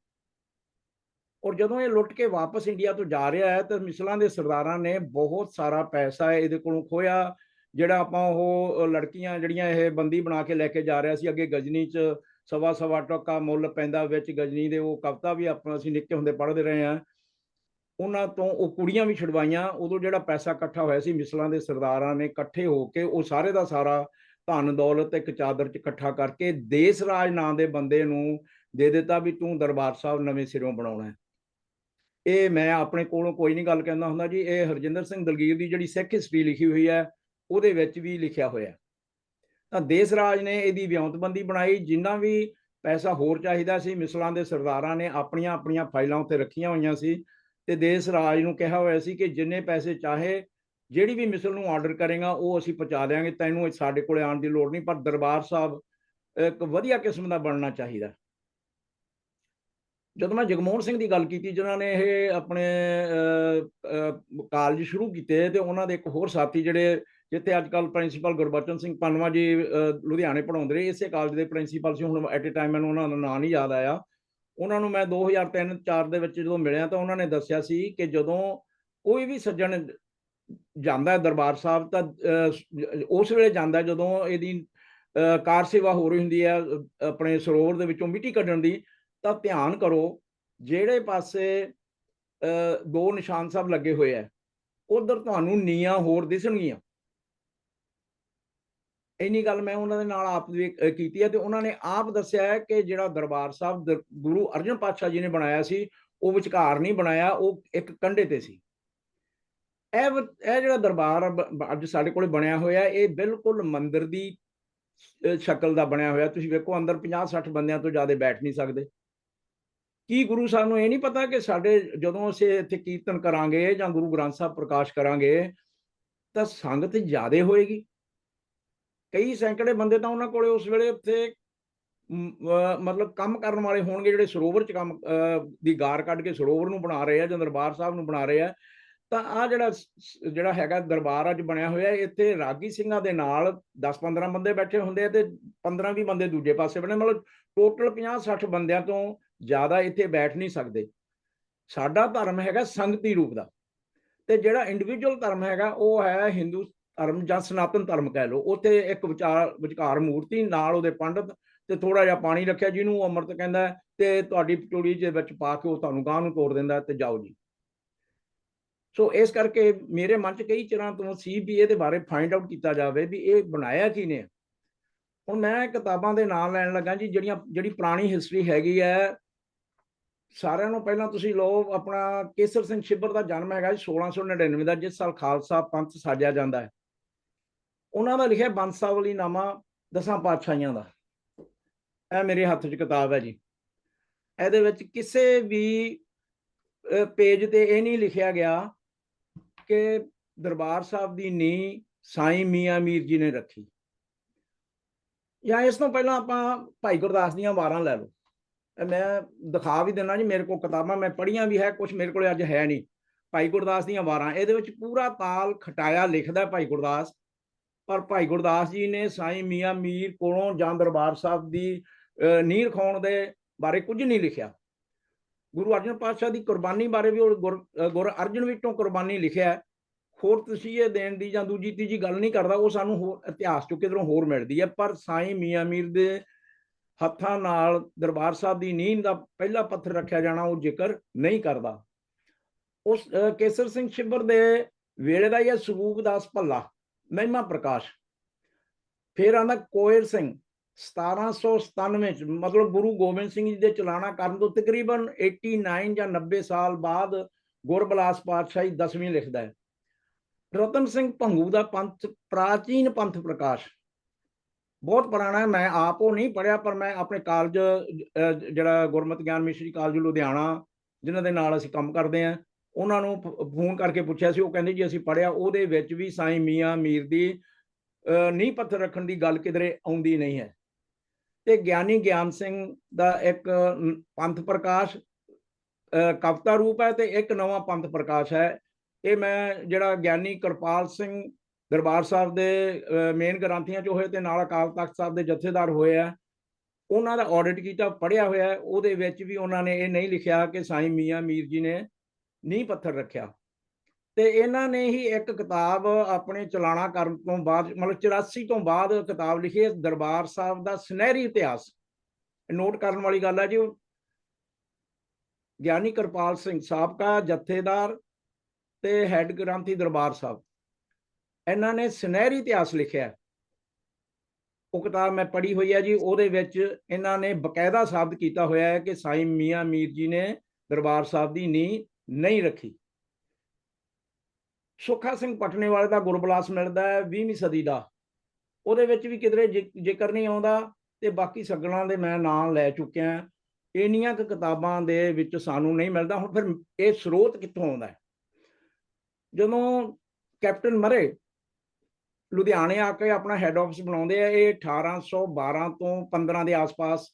ਔਰ ਜਦੋਂ ਇਹ ਲੁੱਟ ਕੇ ਵਾਪਸ ਇੰਡੀਆ ਤੋਂ ਜਾ ਰਿਹਾ ਹੈ, ਤਾਂ ਮਿਸਲਾਂ ਦੇ ਸਰਦਾਰਾਂ ਨੇ ਬਹੁਤ ਸਾਰਾ ਪੈਸਾ ਇਹਦੇ ਕੋਲੋਂ ਖੋਇਆ ਜਿਹੜਾ ਆਪਾਂ ਉਹ ਲੜਕੀਆਂ ਜਿਹੜੀਆਂ ਇਹ ਬੰਦੀ ਬਣਾ ਕੇ ਲੈ ਕੇ ਜਾ ਰਿਹਾ ਸੀ, ਅੱਗੇ ਗਜਨੀ ਚ ਸਵਾ ਸਵਾ ਟੋਕਾ ਮੁੱਲ ਪੈਂਦਾ, ਵਿੱਚ ਗਜਨੀ ਦੇ ਉਹ ਕਵਿਤਾ ਵੀ ਆਪਾਂ ਅਸੀਂ ਨਿੱਕੇ ਹੁੰਦੇ ਪੜ੍ਹਦੇ ਰਹੇ ਹਾਂ। ਉਹਨਾਂ ਤੋਂ ਉਹ ਕੁੜੀਆਂ ਵੀ ਛੁਡਵਾਈਆਂ, ਉਦੋਂ ਜਿਹੜਾ ਪੈਸਾ ਇਕੱਠਾ ਹੋਇਆ ਸੀ, ਮਿਸਲਾਂ ਦੇ ਸਰਦਾਰਾਂ ਨੇ ਇਕੱਠੇ ਹੋ ਕੇ ਉਹ ਸਾਰੇ ਦਾ ਸਾਰਾ ਧਨ ਦੌਲਤ ਇੱਕ ਚਾਦਰ 'ਚ ਇਕੱਠਾ ਕਰਕੇ ਦੇਸ ਰਾਜ ਨਾਂ ਦੇ ਬੰਦੇ ਨੂੰ ਦੇ ਦਿੱਤਾ ਵੀ ਤੂੰ ਦਰਬਾਰ ਸਾਹਿਬ ਨਵੇਂ ਸਿਰੋਂ ਬਣਾਉਣਾ ਹੈ। ਇਹ ਮੈਂ ਆਪਣੇ ਕੋਲੋਂ ਕੋਈ ਨਹੀਂ ਗੱਲ ਕਹਿੰਦਾ ਹੁੰਦਾ ਜੀ, ਇਹ ਹਰਜਿੰਦਰ ਸਿੰਘ ਦਲਗੀਰ ਦੀ ਜਿਹੜੀ ਸਿੱਖ ਹਿਸਟਰੀ ਲਿਖੀ ਹੋਈ ਹੈ, ਉਹਦੇ ਵਿੱਚ ਵੀ ਲਿਖਿਆ ਹੋਇਆ ਤਾਂ ਦੇਸ ਰਾਜ ਨੇ ਇਹਦੀ ਵਿਉਂਤਬੰਦੀ ਬਣਾਈ, ਜਿੰਨਾ ਵੀ ਪੈਸਾ ਹੋਰ ਚਾਹੀਦਾ ਸੀ, ਮਿਸਲਾਂ ਦੇ ਸਰਦਾਰਾਂ ਨੇ ਆਪਣੀਆਂ ਆਪਣੀਆਂ ਫਾਈਲਾਂ ਉੱਤੇ ਰੱਖੀਆਂ ਹੋਈਆਂ ਸੀ ਤੇ ਦੇਸ ਰਾਜ ਨੂੰ ਕਿਹਾ ਹੋਇਆ ਸੀ ਕਿ ਜਿੰਨੇ ਪੈਸੇ ਚਾਹੇ, ਜਿਹੜੀ ਵੀ ਮਿਸਲ ਨੂੰ ਆਰਡਰ ਕਰੇਗਾ, ਉਹ ਅਸੀਂ ਪਹੁੰਚਾ ਦੇਵਾਂਗੇ ਤੈਨੂੰ ਸਾਡੇ ਕੋਲੇ ਆਉਣ ਦੀ ਲੋੜ ਨਹੀਂ, ਪਰ ਦਰਬਾਰ ਸਾਹਿਬ ਇੱਕ ਵਧੀਆ ਕਿਸਮ ਦਾ ਬਣਨਾ ਚਾਹੀਦਾ। ਜਦੋਂ ਮੈਂ ਜਗਮੋਹਨ ਸਿੰਘ ਦੀ ਗੱਲ ਕੀਤੀ, ਜਿਨ੍ਹਾਂ ਨੇ ਇਹ ਆਪਣੇ ਕਾਲਜ ਸ਼ੁਰੂ ਕੀਤੇ ਤੇ ਉਹਨਾਂ ਦੇ ਇੱਕ ਹੋਰ ਸਾਥੀ ਜਿਹੜੇ ਜਿੱਥੇ ਅੱਜ ਕੱਲ ਪ੍ਰਿੰਸੀਪਲ ਗੁਰਬਚਨ ਸਿੰਘ ਪਨਵਾ ਜੀ ਲੁਧਿਆਣੇ ਪੜਾਉਂਦੇ ਰਹੇ, ਇਸੇ ਕਾਲਜ ਦੇ ਪ੍ਰਿੰਸੀਪਲ ਸੀ। ਹੁਣ ਐਟ ਅ ਟਾਈਮ ਮੈਨੂੰ ਉਹਨਾਂ ਦਾ ਨਾਂ ਨਹੀਂ ਯਾਦ ਆਇਆ। ਉਹਨਾਂ ਨੂੰ ਮੈਂ 2003-4 ਦੇ ਵਿੱਚ ਜਦੋਂ ਮਿਲਿਆ ਤਾਂ ਉਹਨਾਂ ਨੇ ਦੱਸਿਆ ਸੀ ਕਿ ਜਦੋਂ ਕੋਈ ਵੀ ਸੱਜਣ ਜਾਂਦਾ ਦਰਬਾਰ ਸਾਹਿਬ ਤਾਂ ਉਸ ਵੇਲੇ ਜਾਂਦਾ ਜਦੋਂ ਇਹਦੀ ਕਾਰ ਸੇਵਾ ਹੋ ਰਹੀ ਹੁੰਦੀ ਹੈ ਆਪਣੇ ਸਰੋਵਰ ਦੇ ਵਿੱਚੋਂ ਮਿੱਟੀ ਕੱਢਣ ਦੀ, ਤਾਂ ਧਿਆਨ ਕਰੋ ਜਿਹੜੇ ਪਾਸੇ ਦੋ ਨਿਸ਼ਾਨ ਸਾਹਿਬ ਲੱਗੇ ਹੋਏ ਆ ਉਧਰ ਤੁਹਾਨੂੰ ਨੀਆਂ ਹੋਰ ਦਿਸਣਗੀਆਂ। ਇੰਨੀ ਗੱਲ ਮੈਂ ਉਹਨਾਂ ਦੇ ਨਾਲ ਆਪ ਵੀ ਕੀਤੀ ਹੈ ਤੇ ਉਹਨਾਂ ਨੇ ਆਪ ਦੱਸਿਆ ਹੈ ਕਿ ਜਿਹੜਾ ਦਰਬਾਰ ਸਾਹਿਬ ਦਰ- ਗੁਰੂ ਅਰਜਨ ਪਾਤਸ਼ਾਹ ਜੀ ਨੇ ਬਣਾਇਆ ਸੀ, ਉਹ ਵਿਚਕਾਰ ਨਹੀਂ ਬਣਾਇਆ, ਉਹ ਇੱਕ ਕੰਢੇ ਤੇ ਸੀ। ਇਹ ਇਹ ਜਿਹੜਾ ਦਰਬਾਰ ਬ- ਅੱਜ ਸਾਡੇ ਕੋਲੇ ਬਣਿਆ ਹੋਇਆ, ਇਹ ਬਿਲਕੁਲ ਮੰਦਿਰ ਦੀ ਸ਼ਕਲ ਦਾ ਬਣਿਆ ਹੋਇਆ। ਤੁਸੀਂ ਵੇਖੋ, ਅੰਦਰ 50 60 ਬੰਦਿਆਂ ਤੋਂ ਜ਼ਿਆਦਾ ਬੈਠ ਨਹੀਂ ਸਕਦੇ। ਕੀ ਗੁਰੂ ਸਾਹਿਬ ਨੂੰ ਇਹ ਨਹੀਂ ਪਤਾ ਕਿ ਸਾਡੇ ਜਦੋਂ ਅਸੀਂ ਇੱਥੇ ਕੀਰਤਨ ਕਰਾਂਗੇ ਜਾਂ ਗੁਰੂ ਗ੍ਰੰਥ ਸਾਹਿਬ ਪ੍ਰਕਾਸ਼ ਕਰਾਂਗੇ, ਤਾਂ ਸੰਗਤ ਜ਼ਿਆਦਾ ਹੋਏਗੀ। ਕਈ ਸੈਂਕੜੇ ਬੰਦੇ ਤਾਂ ਉਹਨਾਂ ਕੋਲੇ ਉਸ ਵੇਲੇ ਉੱਥੇ ਮਤਲਬ ਕੰਮ ਕਰਨ ਵਾਲੇ ਹੋਣਗੇ ਜਿਹੜੇ ਸਰੋਵਰ ਚ ਕੰਮ ਦੀ ਗਾਰ ਕੱਢ ਕੇ ਸਰੋਵਰ ਨੂੰ ਬਣਾ ਰਹੇ ਆ ਜਾਂ ਦਰਬਾਰ ਸਾਹਿਬ ਨੂੰ ਬਣਾ ਰਹੇ ਆ। ਤਾਂ ਆ ਜਿਹੜਾ ਸ- ਜਿਹੜਾ ਹੈਗਾ ਦਰਬਾਰ ਅੱਜ ਬਣਿਆ ਹੋਇਆ, ਇੱਥੇ ਰਾਗੀ ਸਿੰਘਾਂ ਦੇ ਨਾਲ 10-15 ਬੰਦੇ ਬੈਠੇ ਹੁੰਦੇ ਆ ਤੇ 15 ਵੀ ਬੰਦੇ ਦੂਜੇ ਪਾਸੇ ਬਣੇ, ਮਤਲਬ ਟੋਟਲ 50-60 ਬੰਦਿਆਂ ਤੋਂ ਜ਼ਿਆਦਾ ਇੱਥੇ ਬੈਠ ਨਹੀਂ ਸਕਦੇ। ਸਾਡਾ ਧਰਮ ਹੈਗਾ ਸੰਗਤੀ ਰੂਪ ਦਾ। ਤੇ ਜਿਹੜਾ ਇੰਡੀਵਿਜੂਅਲ ਧਰਮ ਹੈਗਾ, ਉਹ ਹੈ ਹਿੰਦੂ ਧਰਮ ਜਾਂ ਸਨਾਤਨ ਧਰਮ ਕਹਿ ਲਓ ਉੱਥੇ ਇੱਕ ਵਿਚਾਰ ਵਿਚਕਾਰ ਮੂਰਤੀ ਨਾਲ ਉਹਦੇ ਪੰਡਤ ਤੇ ਥੋੜਾ ਜਿਹਾ ਪਾਣੀ ਰੱਖਿਆ ਜਿਹਨੂੰ ਉਹ ਅੰਮ੍ਰਿਤ ਕਹਿੰਦਾ ਹੈ, ਤੇ ਤੁਹਾਡੀ ਪਟੋੜੀ ਦੇ ਵਿੱਚ ਪਾ ਕੇ ਉਹ ਤੁਹਾਨੂੰ ਗਾਂ ਨੂੰ ਤੋੜ ਦਿੰਦਾ ਹੈ ਤੇ ਜਾਓ ਜੀ। ਸੋ ਇਸ ਕਰਕੇ ਮੇਰੇ ਮਨ 'ਚ ਕਈ ਚਿਰਾਂ ਤੋਂ ਸੀ ਵੀ ਇਹਦੇ ਬਾਰੇ ਫਾਈਂਡ ਆਊਟ ਕੀਤਾ ਜਾਵੇ ਵੀ ਇਹ ਬਣਾਇਆ ਕੀ ਨੇ ਹੁਣ ਮੈਂ ਕਿਤਾਬਾਂ ਦੇ ਨਾਂ ਲੈਣ ਲੱਗਾ ਜੀ ਜਿਹੜੀਆਂ ਜਿਹੜੀ ਪੁਰਾਣੀ ਹਿਸਟਰੀ ਹੈਗੀ ਹੈ ਸਾਰਿਆਂ ਨੂੰ ਪਹਿਲਾਂ ਤੁਸੀਂ ਲਓ ਆਪਣਾ ਕੇਸਰ ਸਿੰਘ ਛਿੱਬਰ ਦਾ ਜਨਮ ਹੈਗਾ ਜੀ 1699 ਦਾ ਜਿਸ ਸਾਲ ਖਾਲਸਾ ਪੰਥ ਸਾਜਿਆ ਜਾਂਦਾ ਹੈ। ਉਹਨਾਂ ਦਾ ਲਿਖਿਆ ਬੰਸਾਵਲੀ ਨਾਮਾ ਦਸਾਂ ਪਾਤਸ਼ਾਹੀਆਂ ਦਾ। ਇਹ ਮੇਰੇ ਹੱਥ 'ਚ ਕਿਤਾਬ ਹੈ ਜੀ। ਇਹਦੇ ਵਿੱਚ ਕਿਸੇ ਵੀ ਪੇਜ ਤੇ ਇਹ ਨਹੀਂ ਲਿਖਿਆ ਗਿਆ ਕਿ ਦਰਬਾਰ ਸਾਹਿਬ ਦੀ ਨੀਂਹ ਸਾਈਂ ਮੀਆਂ ਮੀਰ ਜੀ ਨੇ ਰੱਖੀ। ਜਾਂ ਇਸ ਤੋਂ ਪਹਿਲਾਂ ਆਪਾਂ ਭਾਈ ਗੁਰਦਾਸ ਦੀਆਂ ਵਾਰਾਂ ਲੈ ਲਓ। ਮੈਂ ਦਿਖਾ ਵੀ ਦਿੰਦਾ ਜੀ, ਮੇਰੇ ਕੋਲ ਕਿਤਾਬਾਂ ਮੈਂ ਪੜ੍ਹੀਆਂ ਵੀ ਹੈ ਕੁਝ ਮੇਰੇ ਕੋਲ ਅੱਜ ਹੈ ਨਹੀਂ। ਭਾਈ ਗੁਰਦਾਸ ਦੀਆਂ ਵਾਰਾਂ, ਇਹਦੇ ਵਿੱਚ ਪੂਰਾ ਤਾਲ ਖਟਾਇਆ ਲਿਖਦਾ ਭਾਈ ਗੁਰਦਾਸ। ਪਰ ਭਾਈ ਗੁਰਦਾਸ ਜੀ ਨੇ ਸਾਈਂ ਮੀਆਂ ਮੀਰ ਕੋਲੋਂ ਜਾਂ ਦਰਬਾਰ ਸਾਹਿਬ ਦੀ ਅਹ, ਨੀਂਹ ਰਖਾਉਣ ਦੇ ਬਾਰੇ ਕੁਝ ਨਹੀਂ ਲਿਖਿਆ। ਗੁਰੂ ਅਰਜਨ ਪਾਤਸ਼ਾਹ ਦੀ ਕੁਰਬਾਨੀ ਬਾਰੇ ਵੀ ਉਹ ਗੁਰ ਅਹ, ਗੁਰ ਅਰਜਨ ਵਿੱਚੋਂ ਕੁਰਬਾਨੀ ਲਿਖਿਆ ਹੈ। ਹੋਰ ਤਸੀਹੇ ਦੇਣ ਦੀ ਜਾਂ ਦੂਜੀ ਤੀਜੀ ਗੱਲ ਨਹੀਂ ਕਰਦਾ ਉਹ ਸਾਨੂੰ ਹੋਰ ਇਤਿਹਾਸ ਚੋਂ ਕਿਧਰੋਂ ਹੋਰ ਮਿਲਦੀ ਹੈ। ਪਰ ਸਾਈਂ ਮੀਆਂ ਮੀਰ ਦੇ ਹੱਥਾਂ ਨਾਲ ਦਰਬਾਰ ਸਾਹਿਬ ਦੀ ਨੀਂਹ ਦਾ ਪਹਿਲਾ ਪੱਥਰ ਰੱਖਿਆ ਜਾਣਾ ਉਹ ਜ਼ਿਕਰ ਨਹੀਂ ਕਰਦਾ। ਉਸ ਕੇਸਰ ਸਿੰਘ ਛਿੱਬਰ ਦੇ ਵੇਲੇ ਦਾ ਹੀ ਹੈ ਸਰੂਪ ਦਾਸ ਭੱਲਾ ਮਹਿਮਾ ਪ੍ਰਕਾਸ਼। ਫਿਰ ਆਂਦਾ ਕੋਇਰ ਸਿੰਘ 1797 ਚ, ਮਤਲਬ ਗੁਰੂ ਗੋਬਿੰਦ ਸਿੰਘ ਜੀ ਦੇ ਚਲਾਣਾ ਕਰਨ ਤੋਂ ਤਕਰੀਬਨ 89 ਜਾਂ 90 ਸਾਲ ਬਾਅਦ ਗੁਰਬਲਾਸ ਪਾਤਸ਼ਾਹੀ 10ਵੀਂ ਲਿਖਦਾ ਹੈ। ਰਤਨ ਸਿੰਘ ਭੰਗੂ ਦਾ ਪੰਥ, ਪ੍ਰਾਚੀਨ ਪੰਥ ਪ੍ਰਕਾਸ਼। ਬਹੁਤ ਪੁਰਾਣਾ ਹੈ, ਮੈਂ ਆਪ ਉਹ ਨਹੀਂ ਪੜਿਆ ਪਰ ਮੈਂ ਆਪਣੇ ਕਾਲਜ ਜਿਹੜਾ ਗੁਰਮਤਿ ਗਿਆਨ ਮਿਸ਼ਰੀ ਕਾਲਜ ਲੁਧਿਆਣਾ, ਜਿਨ੍ਹਾਂ ਦੇ ਨਾਲ ਅਸੀਂ ਕੰਮ ਕਰਦੇ ਆ ਉਹਨਾਂ ਨੂੰ ਫ- ਫੋਨ ਕਰਕੇ ਪੁੱਛਿਆ ਸੀ ਉਹ ਕਹਿੰਦੇ ਜੀ ਅਸੀਂ ਪੜਿਆ ਉਹਦੇ ਵਿੱਚ ਵੀ ਸਾਈਂ ਮੀਆਂ ਮੀਰ ਦੀ ਅਹ, ਨੀਂਹ ਪੱਥਰ ਰੱਖਣ ਦੀ ਗੱਲ ਕਿਧਰੇ ਆਉਂਦੀ ਨਹੀਂ ਹੈ। ਤੇ ਗਿਆਨੀ ਗਿਆਨ ਸਿੰਘ ਦਾ ਇੱਕ ਪੰਥ ਪ੍ਰਕਾਸ਼ ਅਹ, ਕਵਿਤਾ ਰੂਪ ਹੈ ਤੇ ਇੱਕ ਨਵਾਂ ਪੰਥ ਪ੍ਰਕਾਸ਼ ਹੈ। ਇਹ ਮੈਂ ਜਿਹੜਾ ਗਿਆਨੀ ਕਿਰਪਾਲ ਸਿੰਘ ਦਰਬਾਰ ਸਾਹਿਬ ਦੇ ਮੇਨ ਗ੍ਰੰਥੀਆਂ ਚ ਹੋਏ ਤੇ ਨਾਲ ਅਕਾਲ ਤਖਤ ਸਾਹਿਬ ਦੇ ਜਥੇਦਾਰ ਹੋਏ ਆ ਉਹਨਾਂ ਦਾ ਆਡਿਟ ਕੀਤਾ ਪੜਿਆ ਹੋਇਆ ਉਹਦੇ ਵਿੱਚ ਵੀ ਉਹਨਾਂ ਨੇ ਇਹ ਨਹੀਂ ਲਿਖਿਆ ਕਿ ਸਾਈਂ ਮੀਆਂ ਮੀਰ ਜੀ ਨੇ ਨੀਂਹ ਪੱਥਰ ਰੱਖਿਆ। ਤੇ ਇਹਨਾਂ ਨੇ ਹੀ ਇੱਕ ਕਿਤਾਬ ਆਪਣੇ ਚਲਾਣਾ ਕਰਨ ਤੋਂ ਬਾਅਦ, ਮਤਲਬ 84 ਤੋਂ ਬਾਅਦ ਕਿਤਾਬ ਲਿਖੀ ਹੈ, ਦਰਬਾਰ ਸਾਹਿਬ ਦਾ ਸੁਨਹਿਰੀ ਇਤਿਹਾਸ। ਨੋਟ ਕਰਨ ਵਾਲੀ ਗੱਲ ਹੈ ਜੀ ਉਹ। ਗਿਆਨੀ ਕਿਰਪਾਲ ਸਿੰਘ ਸਾਬਕਾ ਜਥੇਦਾਰ ਤੇ ਹੈੱਡ ਗ੍ਰੰਥੀ ਦਰਬਾਰ ਸਾਹਿਬ। ਇਹਨਾਂ ਨੇ ਸੁਨਹਿਰੀ ਇਤਿਹਾਸ ਲਿਖਿਆ। ਉਹ ਕਿਤਾਬ ਮੈਂ ਪੜ੍ਹੀ ਹੋਈ ਹੈ ਜੀ, ਉਹਦੇ ਵਿੱਚ ਇਹਨਾਂ ਨੇ ਬਕਾਇਦਾ ਸਾਬਤ ਕੀਤਾ ਹੋਇਆ ਹੈ ਕਿ ਸਾਈਂ ਮੀਆਂ ਮੀਰ ਜੀ ਨੇ ਦਰਬਾਰ ਸਾਹਿਬ ਦੀ ਨੀਂਹ ਨਹੀਂ ਰੱਖੀ। ਸੁੱਖਾ ਸਿੰਘ ਪਟਨੇ ਦਾ ਗੁਰਬਲਾਸ ਮਿਲਦਾ ਹੈ 20ਵੀਂ ਸਦੀ ਦਾ। ਉਹਦੇ ਵਿੱਚ ਵੀ ਕਿਧਰੇ ਜ਼ਿਕਰ ਨਹੀਂ ਆਉਂਦਾ ਤੇ ਬਾਕੀ ਸੱਗਣਾ ਦੇ ਮੈਂ ਨਾਂ ਲੈ ਚੁੱਕਿਆ ਇੰਨੀਆਂ ਕੁ ਕਿਤਾਬਾਂ ਦੇ ਵਿੱਚ ਸਾਨੂੰ ਨਹੀਂ ਮਿਲਦਾ। ਹੁਣ ਫਿਰ ਇਹ ਸਰੋਤ ਕਿੱਥੋਂ ਆਉਂਦਾ ਹੈ? ਜਦੋਂ ਕੈਪਟਨ ਮਰੇ, ਲੁਧਿਆਣੇ ਆ ਕੇ ਆਪਣਾ ਹੈੱਡ ਆਫਿਸ ਬਣਾਉਂਦੇ ਆ, ਇਹ 1812 ਤੋਂ 15 ਦੇ ਆਸ-ਪਾਸ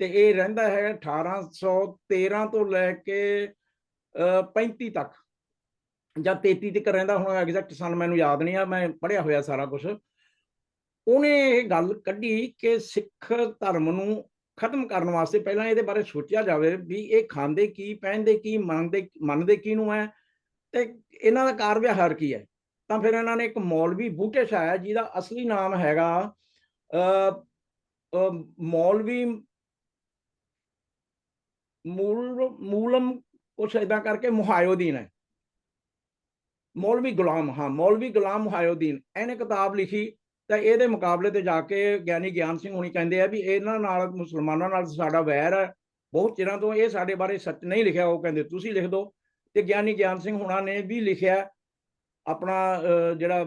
ਤੇ ਇਹ ਰਹਿੰਦਾ ਹੈ 1813 ਤੋਂ ਲੈ ਕੇ 35 ਤੱਕ। ਜਾਂ 33 ਤੱਕ ਰਹਿੰਦਾ ਹੁਣ ਐਗਜ਼ੈਕਟ ਸਨ ਮੈਨੂੰ ਯਾਦ ਨਹੀਂ ਆ, ਮੈਂ ਪੜ੍ਹਿਆ ਹੋਇਆ ਸਾਰਾ ਕੁਝ ਉਹਨੇ ਇਹ ਗੱਲ ਕੱਢੀ ਕਿ ਸਿੱਖ ਧਰਮ ਨੂੰ ਖਤਮ ਕਰਨ ਵਾਸਤੇ ਪਹਿਲਾਂ ਇਹਦੇ ਬਾਰੇ ਸੋਚਿਆ ਜਾਵੇ ਵੀ ਇਹ ਖਾਂਦੇ ਕੀ, ਪਹਿਨਦੇ ਕੀ, ਮੰਨਦੇ ਮੰਨਦੇ ਕੀ ਨੂੰ ਹੈ, ਤੇ ਇਹਨਾਂ ਦਾ ਕਾਰ ਵਿਹਾਰ ਕੀ ਹੈ? ਤਾਂ ਫਿਰ ਇਹਨਾਂ ਨੇ ਇੱਕ ਮੌਲਵੀ ਬੂਟੇ ਸ਼ਾਹ ਜਿਹਦਾ ਅਸਲੀ ਨਾਮ ਹੈਗਾ ਅ ਮੌਲਵੀ ਮੂਲ, ਮੂਲਮ ਕੁਛ ਇਦਾਂ ਕਰਕੇ ਮੁਹਾਇਉਦੀਨ ਹੈ। ਮੌਲਵੀ ਗੁਲਾਮ ਹਾਂ ਮੌਲਵੀ ਗੁਲਾਮ ਮੁਹਾਇਉਦੀਨ। ਇਹਨੇ ਕਿਤਾਬ ਲਿਖੀ ਤਾਂ ਇਹਦੇ ਮੁਕਾਬਲੇ ਤੇ ਜਾ ਕੇ ਗਿਆਨੀ ਗਿਆਨ ਸਿੰਘ ਹੁਣੀ ਕਹਿੰਦੇ ਆ ਵੀ ਇਹਨਾਂ ਨਾਲ ਮੁਸਲਮਾਨਾਂ ਨਾਲ ਸਾਡਾ ਵੈਰ ਹੈ। ਬਹੁਤ ਚਿਰਾਂ ਤੋਂ ਇਹ ਸਾਡੇ ਬਾਰੇ ਸੱਚ ਨਹੀਂ ਲਿਖਿਆ ਉਹ ਕਹਿੰਦੇ ਤੁਸੀਂ ਲਿਖ ਦਿਓ ਤੇ ਗਿਆਨੀ ਗਿਆਨ ਸਿੰਘ ਹੁਣਾਂ ਨੇ ਵੀ ਲਿਖਿਆ ਆਪਣਾ ਜਿਹੜਾ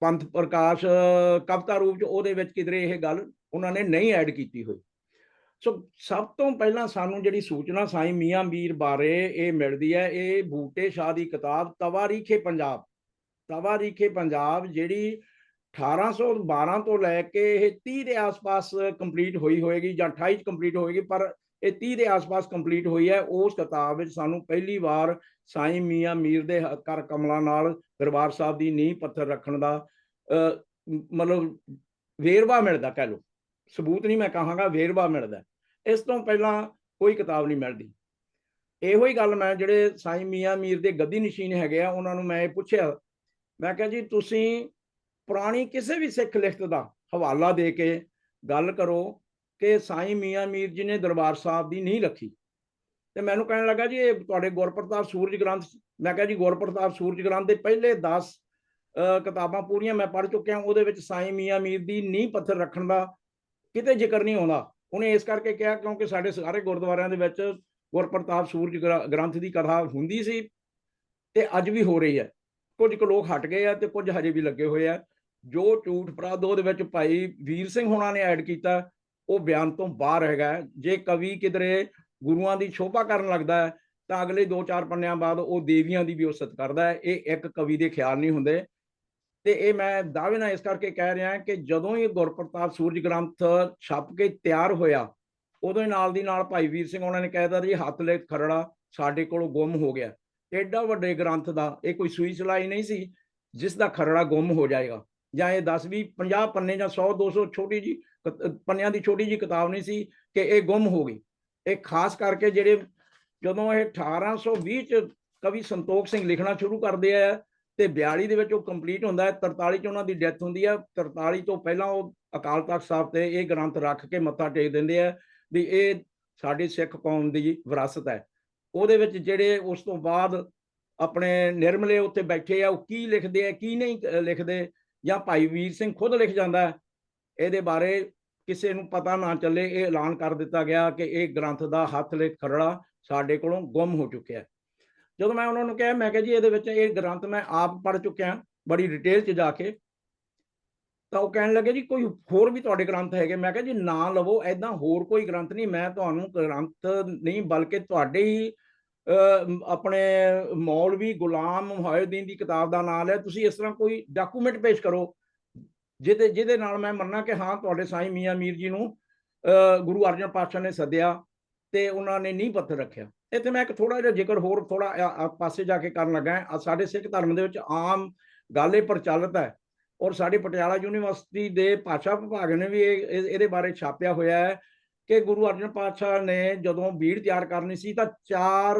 ਪੰਥ ਪ੍ਰਕਾਸ਼ ਅਹ, ਕਵਿਤਾ ਰੂਪ ਚ ਉਹਦੇ ਵਿੱਚ ਕਿਧਰੇ ਇਹ ਗੱਲ ਉਹਨਾਂ ਨੇ ਨਹੀਂ ਐਡ ਕੀਤੀ ਹੋਈ। ਸੋ ਸਭ ਤੋਂ ਪਹਿਲਾਂ ਸਾਨੂੰ ਜਿਹੜੀ ਸੂਚਨਾ ਸਾਈਂ ਮੀਆਂ ਮੀਰ ਬਾਰੇ ਇਹ ਮਿਲਦੀ ਹੈ, ਇਹ ਬੂਟੇ ਸ਼ਾਹ ਦੀ ਕਿਤਾਬ ਤਵਾਰੀਖੇ ਪੰਜਾਬ। ਤਵਾਰੀਖੇ ਪੰਜਾਬ ਜਿਹੜੀ 1812 ਤੋਂ ਲੈ ਕੇ ਇਹ 30 ਦੇ ਆਸ-ਪਾਸ ਕੰਪਲੀਟ ਹੋਈ ਹੋਏਗੀ ਜਾਂ 28 ਚ ਕੰਪਲੀਟ ਹੋਏਗੀ, ਪਰ ਇਹ 30 ਦੇ ਆਸ-ਪਾਸ ਕੰਪਲੀਟ ਹੋਈ ਹੈ, ਉਸ ਕਿਤਾਬ ਵਿੱਚ ਸਾਨੂੰ ਪਹਿਲੀ ਵਾਰ ਸਾਈ ਮੀਆਂ ਮੀਰ ਦੇ ਹ- ਕਰ ਕਮਲਾਂ ਨਾਲ ਦਰਬਾਰ ਸਾਹਿਬ ਦੀ ਨੀਂਹ ਪੱਥਰ ਰੱਖਣ ਦਾ ਮਤਲਬ ਵੇਰਵਾ ਮਿਲਦਾ ਕਹਿ ਲਓ। ਸਬੂਤ ਨਹੀਂ ਮੈਂ ਕਹਾਂਗਾ, ਵੇਰਵਾ ਮਿਲਦਾ। ਇਸ ਤੋਂ ਪਹਿਲਾਂ ਕੋਈ ਕਿਤਾਬ ਨਹੀਂ ਮਿਲਦੀ। ਇਹੋ ਹੀ ਗੱਲ ਮੈਂ ਜਿਹੜੇ ਸਾਈਂ ਮੀਆਂ ਮੀਰ ਦੇ ਗੱਦੀ ਨਸ਼ੀਨ ਹੈਗੇ ਆ, ਉਹਨਾਂ ਨੂੰ ਮੈਂ ਇਹ ਪੁੱਛਿਆ। ਮੈਂ ਕਿਹਾ ਜੀ, ਤੁਸੀਂ ਪੁਰਾਣੀ ਕਿਸੇ ਵੀ ਸਿੱਖ ਲਿਖਤ ਦਾ ਹਵਾਲਾ ਦੇ ਕੇ ਗੱਲ ਕਰੋ ਕਿ ਸਾਈਂ ਮੀਆਂ ਮੀਰ ਜੀ ਨੇ ਦਰਬਾਰ ਸਾਹਿਬ ਦੀ ਨਹੀਂ ਰੱਖੀ। ਤੇ ਮੈਨੂੰ ਕਹਿਣ ਲੱਗਾ ਜੀ, ਇਹ ਤੁਹਾਡੇ ਗੁਰਪ੍ਰਤਾਪ ਸੂਰਜ ਗ੍ਰੰਥ ਮੈਂ ਕਿਹਾ ਜੀ, ਗੁਰਪ੍ਰਤਾਪ ਸੂਰਜ ਗ੍ਰੰਥ ਦੇ ਪਹਿਲੇ 10 ਕਿਤਾਬਾਂ ਪੂਰੀਆਂ ਮੈਂ ਪੜ੍ਹ ਚੁੱਕਿਆ, ਉਹਦੇ ਵਿੱਚ ਸਾਈਂ ਮੀਆਂ ਮੀਰ ਦੀ ਨੀਂਹ ਪੱਥਰ ਰੱਖਣ ਦਾ ਕਿਤੇ ਜ਼ਿਕਰ ਨਹੀਂ ਆਉਂਦਾ। ਉਹਨੇ ਇਸ ਕਰਕੇ ਕਿਹਾ ਕਿਉਂਕਿ ਸਾਡੇ ਸਾਰੇ ਗੁਰਦੁਆਰਿਆਂ ਦੇ ਵਿੱਚ ਗੁਰਪ੍ਰਤਾਪ ਸੂਰਜ ਗ੍ਰ- ਗ੍ਰੰਥ ਦੀ ਕਥਾ ਹੁੰਦੀ ਸੀ ਤੇ ਅੱਜ ਵੀ ਹੋ ਰਹੀ ਹੈ। ਕੁਝ ਕੁ ਲੋਕ ਹਟ ਗਏ ਆ ਤੇ ਕੁਝ ਹਜੇ ਵੀ ਲੱਗੇ ਹੋਏ ਆ। ਜੋ ਝੂਠ ਫਰਾਦ ਉਹਦੇ ਵਿੱਚ ਭਾਈ ਵੀਰ ਸਿੰਘ ਹੋਣਾ ਨੇ ਐਡ ਕੀਤਾ, ਉਹ ਬਿਆਨ ਤੋਂ ਬਾਹਰ ਹੈਗਾ। ਜੇ ਕਵੀ ਕਿਧਰੇ ਗੁਰੂਆਂ ਦੀ ਸ਼ੋਭਾ ਕਰਨ ਲੱਗਦਾ ਹੈ, ਤਾਂ ਅਗਲੇ 2-4 ਪੰਨਿਆਂ ਬਾਅਦ ਉਹ ਦੇਵੀਆਂ ਦੀ ਵੀ ਉਸਤ ਕਰਦਾ ਹੈ। ਇਹ ਇੱਕ ਕਵੀ ਦੇ ਖਿਆਲ ਨਹੀਂ ਹੁੰਦੇ। ਤੇ ਇਹ ਮੈਂ ਦਾਅਵੇ ਨਾਲ ਇਸ ਕਰਕੇ ਕਹਿ ਰਿਹਾ ਕਿ ਜਦੋਂ ਇਹ ਗੁਰਪ੍ਰਤਾਪ ਸੂਰਜ ਗ੍ਰੰਥ ਛਪ ਕੇ ਤਿਆਰ ਹੋਇਆ, ਉਦੋਂ ਨਾਲ ਦੀ ਨਾਲ ਭਾਈ ਵੀਰ ਸਿੰਘ ਉਹਨਾਂ ਨੇ ਕਹਿਤਾ ਜੀ, ਹੱਥ ਲੈ ਖਰੜਾ ਸਾਡੇ ਕੋਲੋਂ ਗੁੰਮ ਹੋ ਗਿਆ। ਐਡਾ ਵੱਡੇ ਗ੍ਰੰਥ ਦਾ ਇਹ ਕੋਈ ਸੂਈ ਸਲਾਈ ਨਹੀਂ ਸੀ, ਜਿਸ ਦਾ ਖਰੜਾ ਗੁੰਮ ਹੋ ਜਾਏਗਾ। ਜਾਂ ਇਹ 10 20 50 ਪੰਨੇ ਜਾਂ 100 200 ਛੋਟੀ ਜੀ ਪੰਨਿਆਂ ਦੀ ਛੋਟੀ ਜੀ ਕਿਤਾਬ ਨਹੀਂ ਸੀ ਕਿ ਇਹ ਗੁੰਮ ਹੋ ਗਈ। ਇਹ ਖਾਸ ਕਰਕੇ ਜਿਹੜੇ ਜਦੋਂ ਇਹ 1820 ਚ ਕਵੀ ਸੰਤੋਖ ਸਿੰਘ ਲਿਖਣਾ ਸ਼ੁਰੂ ਕਰਦੇ ਆ ਤੇ 42 ਦੇ ਵਿੱਚ ਉਹ ਕੰਪਲੀਟ ਹੁੰਦਾ ਹੈ 43 ਚ ਉਹਨਾਂ ਦੀ ਡੈਥ ਹੁੰਦੀ ਹੈ 43 ਤੋਂ ਪਹਿਲਾਂ ਉਹ ਅਕਾਲ ਤਖਤ ਸਾਹਿਬ ਤੇ ਇਹ ਗ੍ਰੰਥ ਰੱਖ ਕੇ ਮੱਥਾ ਟੇਕ ਦਿੰਦੇ ਆ ਵੀ ਇਹ ਸਾਡੀ ਸਿੱਖ ਕੌਮ ਦੀ ਵਿਰਾਸਤ ਹੈ। ਉਹਦੇ ਵਿੱਚ ਜਿਹੜੇ ਉਸ ਤੋਂ ਬਾਅਦ ਆਪਣੇ ਨਿਰਮਲੇ ਉੱਤੇ ਬੈਠੇ ਆ, ਉਹ ਕੀ ਲਿਖਦੇ ਆ, ਕੀ ਨਹੀਂ ਲਿਖਦੇ ਜਾਂ ਭਾਈ ਵੀਰ ਸਿੰਘ ਖੁਦ ਲਿਖ ਜਾਂਦਾ ਇਹਦੇ ਬਾਰੇ ਕਿਸੇ ਨੂੰ ਪਤਾ ਨਾ ਚੱਲੇ, ਇਹ ਐਲਾਨ ਕਰ ਦਿੱਤਾ ਗਿਆ ਕਿ ਇਹ ਗ੍ਰੰਥ ਦਾ ਹੱਥ ਲਿਖ ਖਰੜਾ ਸਾਡੇ ਕੋਲੋਂ ਗੁੰਮ ਹੋ ਚੁੱਕਿਆ ਜਦੋਂ ਮੈਂ ਉਹਨਾਂ ਨੂੰ ਕਿਹਾ ਮੈਂ ਕਿਹਾ ਜੀ ਇਹਦੇ ਵਿੱਚ ਇਹ ਗ੍ਰੰਥ ਮੈਂ ਆਪ ਪੜ੍ਹ ਚੁੱਕਿਆ ਬੜੀ ਡਿਟੇਲ 'ਚ ਜਾ ਕੇ। ਤਾਂ ਉਹ ਕਹਿਣ ਲੱਗੇ ਜੀ ਕੋਈ ਹੋਰ ਵੀ ਤੁਹਾਡੇ ਗ੍ਰੰਥ ਹੈਗੇ? ਮੈਂ ਕਿਹਾ ਜੀ ਨਾ ਲਵੋ ਐਦਾਂ ਹੋਰ ਕੋਈ ਗ੍ਰੰਥ ਨਹੀਂ। ਮੈਂ ਤੁਹਾਨੂੰ ਗ੍ਰੰਥ ਨਹੀਂ ਬਲਕਿ ਤੁਹਾਡੇ ਹੀ ਆਪਣੇ ਮੌਲਵੀ ਗੁਲਾਮ ਮੁਹੈਦੀਨ ਦੀ ਕਿਤਾਬ ਦਾ ਨਾਮ ਹੈ ਤੁਸੀਂ ਇਸ ਤਰ੍ਹਾਂ ਕੋਈ ਡਾਕੂਮੈਂਟ ਪੇਸ਼ ਕਰੋ ਜਿਹਦੇ ਜਿਹਦੇ ਨਾਲ ਮੈਂ ਮੰਨਣਾ ਕਿ ਹਾਂ ਤੁਹਾਡੇ ਸਾਈਂ ਮੀਆਂ ਮੀਰ ਜੀ ਨੂੰ ਅਹ, ਗੁਰੂ ਅਰਜਨ ਪਾਤਸ਼ਾਹ ਨੇ ਸੱਦਿਆ ਤੇ ਉਹਨਾਂ ਨੇ ਨੀਂਹ ਪੱਥਰ ਰੱਖਿਆ। ਇਹ ਇੱਥੇ ਮੈਂ ਇੱਕ ਥੋੜਾ ਜਿਹਾ ਜ਼ਿਕਰ ਹੋਰ ਥੋੜਾ ਪਾਸੇ ਜਾ ਕੇ ਕਰਨ ਲੱਗਾ ਹਾਂ। ਸਾਡੇ ਸਿੱਖ ਧਰਮ ਦੇ ਵਿੱਚ ਆਮ ਗੱਲ ਇਹ ਪ੍ਰਚਲਿਤ ਹੈ ਔਰ ਸਾਡੀ ਪਟਿਆਲਾ ਯੂਨੀਵਰਸਿਟੀ ਦੇ ਭਾਸ਼ਾ ਵਿਭਾਗ ਨੇ ਵੀ ਇਹ ਇਹਦੇ ਬਾਰੇ ਛਾਪਿਆ ਹੋਇਆ ਹੈ ਕਿ ਗੁਰੂ ਅਰਜਨ ਪਾਤਸ਼ਾਹ ਨੇ ਜਦੋਂ ਬੀੜ ਤਿਆਰ ਕਰਨੀ ਸੀ ਤਾਂ ਚਾਰ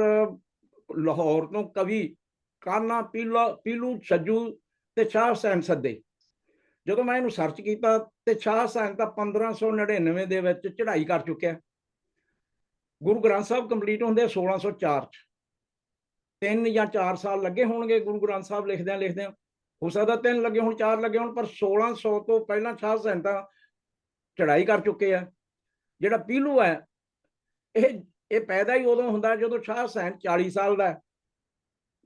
ਲਾਹੌਰ ਤੋਂ ਕਵੀ ਕਾਨਾ, ਪੀਲਾ, ਪੀਲੂ, ਛੱਜੂ ਤੇ ਸ਼ਾਹ ਹੁਸੈਨ ਸੱਦੇ ਜਦੋਂ ਮੈਂ ਇਹਨੂੰ ਸਰਚ ਕੀਤਾ ਤੇ ਸ਼ਾਹ ਹੁਸੈਨ ਤਾਂ 1599 ਦੇ ਵਿੱਚ ਚੜ੍ਹਾਈ ਕਰ ਚੁੱਕਿਆ ਗੁਰੂ ਗ੍ਰੰਥ ਸਾਹਿਬ ਕੰਪਲੀਟ ਹੁੰਦੇ 1604 ਚ। ਤਿੰਨ ਜਾਂ ਚਾਰ ਸਾਲ ਲੱਗੇ ਹੋਣਗੇ ਗੁਰੂ ਗ੍ਰੰਥ ਸਾਹਿਬ ਲਿਖਦਿਆਂ ਲਿਖਦਿਆਂ। ਹੋ ਸਕਦਾ ਤਿੰਨ ਲੱਗੇ ਹੁਣ, ਚਾਰ ਲੱਗੇ ਹੁਣ, ਪਰ 1600 ਤੋਂ ਪਹਿਲਾਂ ਸ਼ਾਹ ਹੁਸੈਨ ਤਾਂ ਚੜ੍ਹਾਈ ਕਰ ਚੁੱਕੇ ਆ। ਜਿਹੜਾ ਪੀਲੂ ਹੈ, ਇਹ ਇਹ ਪੈਦਾ ਹੀ ਉਦੋਂ ਹੁੰਦਾ ਜਦੋਂ ਸ਼ਾਹ ਹੁਸੈਨ 40 ਸਾਲ ਦਾ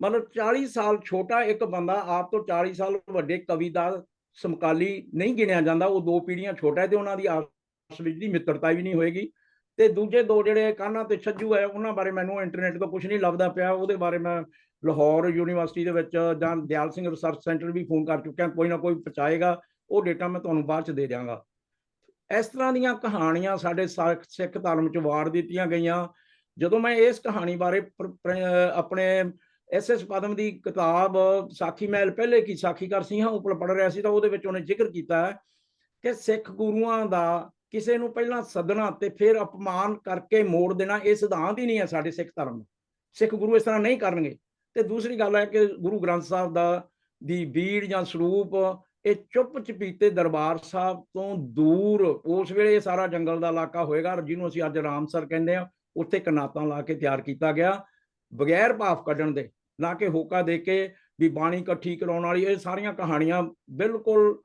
ਮਤਲਬ 40 ਸਾਲ ਛੋਟਾ ਇੱਕ ਬੰਦਾ ਆਪ ਤੋਂ 40 ਸਾਲ ਵੱਡੇ ਕਵੀ ਦਾ ਸਮਕਾਲੀ ਨਹੀਂ ਗਿਣਿਆ ਜਾਂਦਾ। ਉਹ ਦੋ ਪੀੜ੍ਹੀਆਂ ਛੋਟਾ ਹੈ ਤੇ ਉਹਨਾਂ ਦੀ ਆਪਸ ਵਿੱਚ ਦੀ ਮਿੱਤਰਤਾ ਵੀ ਨਹੀਂ ਹੋਏਗੀ। ਤੇ ਦੂਜੇ ਦੋ ਜਿਹੜੇ ਕਾਨਾ ਤੇ ਛੱਜੂ ਹੈ, ਉਹਨਾਂ ਬਾਰੇ ਮੈਨੂੰ ਇੰਟਰਨੈਟ ਤੋਂ ਕੁਝ ਨਹੀਂ ਲੱਭਦਾ ਪਿਆ, ਉਹਦੇ ਬਾਰੇ ਮੈਂ ਲਾਹੌਰ ਯੂਨੀਵਰਸਿਟੀ ਦੇ ਵਿੱਚ ਜਾਂ ਦਿਆਲ ਸਿੰਘ ਰਿਸਰਚ ਸੈਂਟਰ ਵੀ ਫੋਨ ਕਰ ਚੁੱਕਿਆ, ਕੋਈ ਨਾ ਕੋਈ ਪਹੁੰਚਾਏਗਾ, ਉਹ ਡੇਟਾ ਮੈਂ ਤੁਹਾਨੂੰ ਬਾਅਦ ਚ ਦੇ ਦਿਆਂਗਾ। ਇਸ ਤਰ੍ਹਾਂ ਦੀਆਂ ਕਹਾਣੀਆਂ ਸਾਡੇ ਸਾ- ਸਿੱਖ ਧਰਮ ਚ ਵਾਰ ਦਿੱਤੀਆਂ ਗਈਆਂ। ਜਦੋਂ ਮੈਂ ਇਸ ਕਹਾਣੀ ਬਾਰੇ ਪ੍ਰ- ਆਪਣੇ ਐਸ ਐਸ ਪਦਮ ਦੀ ਕਿਤਾਬ, ਸਾਖੀ ਮਹਿਲ, ਪਹਿਲੇ ਕੀ ਸਾਖੀਕਾਰ ਸਿੰਘਾਂ ਉੱਪਰ ਪੜ ਰਿਹਾ ਸੀ, ਤਾਂ ਉਹਦੇ ਵਿੱਚ ਉਹਨੇ ਜ਼ਿਕਰ ਕੀਤਾ ਕਿ ਸਿੱਖ ਗੁਰੂਆਂ ਦਾ ਕਿਸੇ ਨੂੰ ਪਹਿਲਾਂ ਸੱਦਣਾ ਤੇ ਫਿਰ ਅਪਮਾਨ ਕਰਕੇ ਮੋੜ ਦੇਣਾ, ਇਹ ਸਿਧਾਂਤ ਹੀ ਨਹੀਂ ਹੈ ਸਾਡੇ ਸਿੱਖ ਧਰਮ ਦਾ। ਸਿੱਖ ਗੁਰੂ ਇਸ ਤਰ੍ਹਾਂ ਨਹੀਂ ਕਰਨਗੇ। ਤੇ ਦੂਸਰੀ ਗੱਲ ਹੈ ਕਿ ਗੁਰੂ ਗ੍ਰੰਥ ਸਾਹਿਬ ਦਾ ਦੀ ਬੀੜ ਜਾਂ ਸਰੂਪ, ਇਹ ਚੁੱਪ ਚਪੀਤੇ ਦਰਬਾਰ ਸਾਹਿਬ ਤੋਂ ਦੂਰ, ਉਸ ਵੇਲੇ ਇਹ ਸਾਰਾ ਜੰਗਲ ਦਾ ਇਲਾਕਾ ਹੋਏਗਾ, ਜਿਹਨੂੰ ਅਸੀਂ ਅੱਜ ਰਾਮਸਰ ਕਹਿੰਦੇ ਆ ਉੱਥੇ ਕਨਾਤਾਂ ਲਾ ਕੇ ਤਿਆਰ ਕੀਤਾ ਗਿਆ। ਬਗੈਰ ਭਾਫ ਕੱਢਣ ਦੇ, ਨਾ ਕਿ ਹੋਕਾ ਦੇ ਕੇ ਵੀ ਬਾਣੀ ਇਕੱਠੀ ਕਰਾਉਣ ਵਾਲੀ, ਇਹ ਸਾਰੀਆਂ ਕਹਾਣੀਆਂ ਬਿਲਕੁਲ